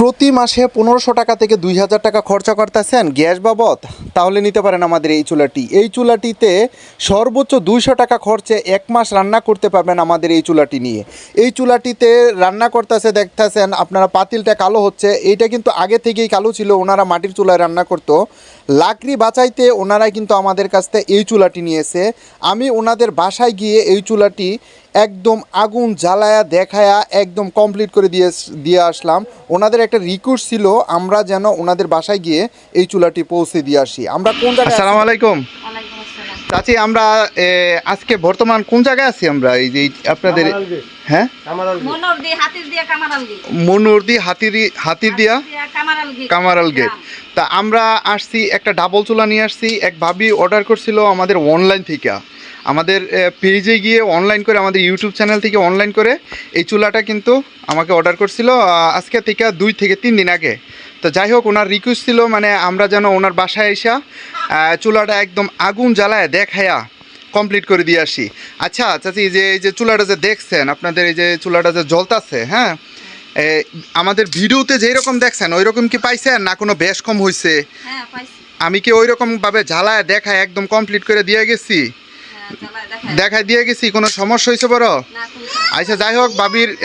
প্রতি মাসে পনেরোশো টাকা থেকে দুই হাজার টাকা খরচা করতেছেন গ্যাস বাবদ। তাহলে নিতে পারেন আমাদের এই চুলাটি। এই চুলাটিতে সর্বোচ্চ দুইশো টাকা খরচে এক মাস রান্না করতে পারবেন আমাদের এই চুলাটি নিয়ে। এই চুলাটিতে রান্না করতেছে, দেখতেছেন, আপনারা পাতিলটা কালো হচ্ছে। এইটা কিন্তু আগে থেকেই কালো ছিল, ওনারা মাটির চুলায় রান্না করতো। লাকড়ি বাঁচাইতে ওনারাই কিন্তু আমাদের কাছ থেকে এই চুলাটি নিয়েছে। আমি ওনাদের বাসায় গিয়ে এই চুলাটি একদম আগুন জ্বালায়া, দেখায়া, একদম কমপ্লিট করে দিয়ে দিয়ে আসলাম। ওনাদের একটা রিকোয়েস্ট ছিল আমরা যেন ওনাদের বাসায় গিয়ে এই চুলাটি পৌঁছে দিয়ে আসি। আমরা কোন জায়গায় আসসালামু আলাইকুম। চাচি আমরা আজকে বর্তমান কোন জায়গায় আছি আমরা? এই যে আপনাদের হ্যাঁ। মনুরদি হাতিরি হাতির দিয়া। কামারাল গেট তা আমরা আসছি একটা ডাবল চুলা নিয়ে আসছি। এক ভাবি অর্ডার করছিল আমাদের অনলাইন থেকে। আমাদের পেজে গিয়ে অনলাইন করে আমাদের ইউটিউব চ্যানেল থেকে অনলাইন করে এই চুলাটা কিন্তু আমাকে অর্ডার করছিল আজকে থেকে দুই থেকে তিন দিন আগে। তো যাই হোক ওনার রিকোয়েস্ট ছিল মানে আমরা যেন ওনার বাসায় এসা চুলাটা একদম আগুন জ্বালায় দেখায়া কমপ্লিট করে দিয়ে আসি। আচ্ছা চাচি যে এই যে চুলাটা যে দেখছেন আপনাদের এই যে চুলাটা যে জ্বলতাছে হ্যাঁ? আমাদের ভিডিওতে যেই রকম দেখছেন ওই রকম কি পাইছেন না কোনো বেশ কম হয়েছে হ্যাঁ, আমি কি ওই রকম ভাবে ঝালায় দেখায় একদম কমপ্লিট করে দিয়ে গেছি? দেখায় দিয়ে গেছি, কোনো সমস্যা হয়েছে বড়? আচ্ছা যাই হোক, বাবির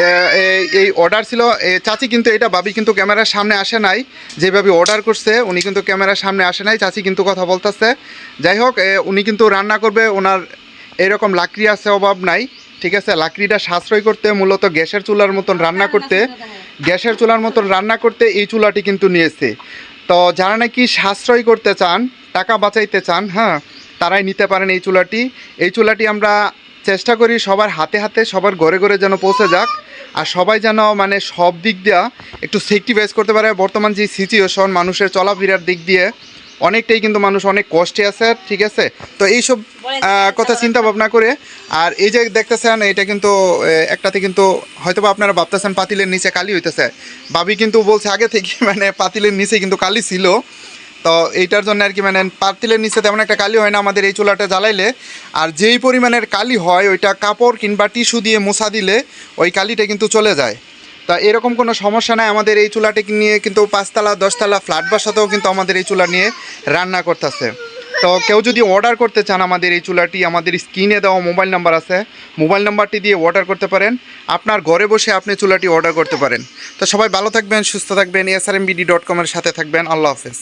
এই- অর্ডার ছিল। চাচি কিন্তু এটা, বাবি কিন্তু ক্যামেরার সামনে আসে নাই। যেভাবে অর্ডার করছে, উনি কিন্তু ক্যামেরার সামনে আসে নাই। চাচি কিন্তু কথা বলতেছে। যাই হোক উনি কিন্তু রান্না করবে, ওনার এরকম লাকড়ি আছে, অভাব নাই। ঠিক আছে? লাকড়িটা সাশ্রয় করতে, মূলত গ্যাসের চুলার মতন রান্না করতে, গ্যাসের চুলার মতন রান্না করতে এই চুলাটি কিন্তু নিয়েছে। তো যারা নাকি সাশ্রয় করতে চান, টাকা বাঁচাইতে চান হ্যাঁ তারাই নিতে পারেন এই চুলাটি। এই চুলাটি আমরা চেষ্টা করি সবার হাতে হাতে সবার ঘরে ঘরে যেন পৌঁছে যাক। আর সবাই যেন মানে সব দিক দিয়া একটু সেফটিভাইজ করতে পারে। বর্তমান যে সিচুয়েশন মানুষের চলাফেরার দিক দিয়ে অনেকটাই কিন্তু মানুষ অনেক কষ্টে আছে ঠিক আছে? তো এইসব কথা চিন্তা ভাবনা করে। আর এই যে দেখতেছেন এটা কিন্তু একটাতে কিন্তু হয়তো বা আপনারা ভাবতেছেন পাতিলের নিচে কালি হইতেছে। ভাবি কিন্তু বলছে আগে থেকে মানে পাতিলের নিচে কিন্তু কালি ছিল। তো এইটার জন্য আর কি মানে পাতিলের নিচে তেমন একটা কালি হয় না, আমাদের এই চুলাটা জ্বালাইলে। আর যেই পরিমাণের কালি হয়, ওইটা কাপড় কিংবা টিস্যু দিয়ে মোছা দিলে ওই কালিটা কিন্তু চলে যায়। তা এরকম কোনো সমস্যা নাই, আমাদের এই চুলাটি নিয়ে কিন্তু পাঁচতলা, দশতলা ফ্ল্যাট বাসাতেও কিন্তু আমাদের এই চুলা নিয়ে রান্না করতেছে। তো কেউ যদি অর্ডার করতে চান আমাদের এই চুলাটি, আমাদের স্ক্রিনে দেওয়া মোবাইল নাম্বার আছে। মোবাইল নাম্বারটি দিয়ে অর্ডার করতে পারেন। আপনার ঘরে বসে আপনি চুলাটি অর্ডার করতে পারেন। তো সবাই ভালো থাকবেন, সুস্থ থাকবেন S R M SRMBD dot কমের সাথে থাকবেন। আল্লাহ হাফেজ।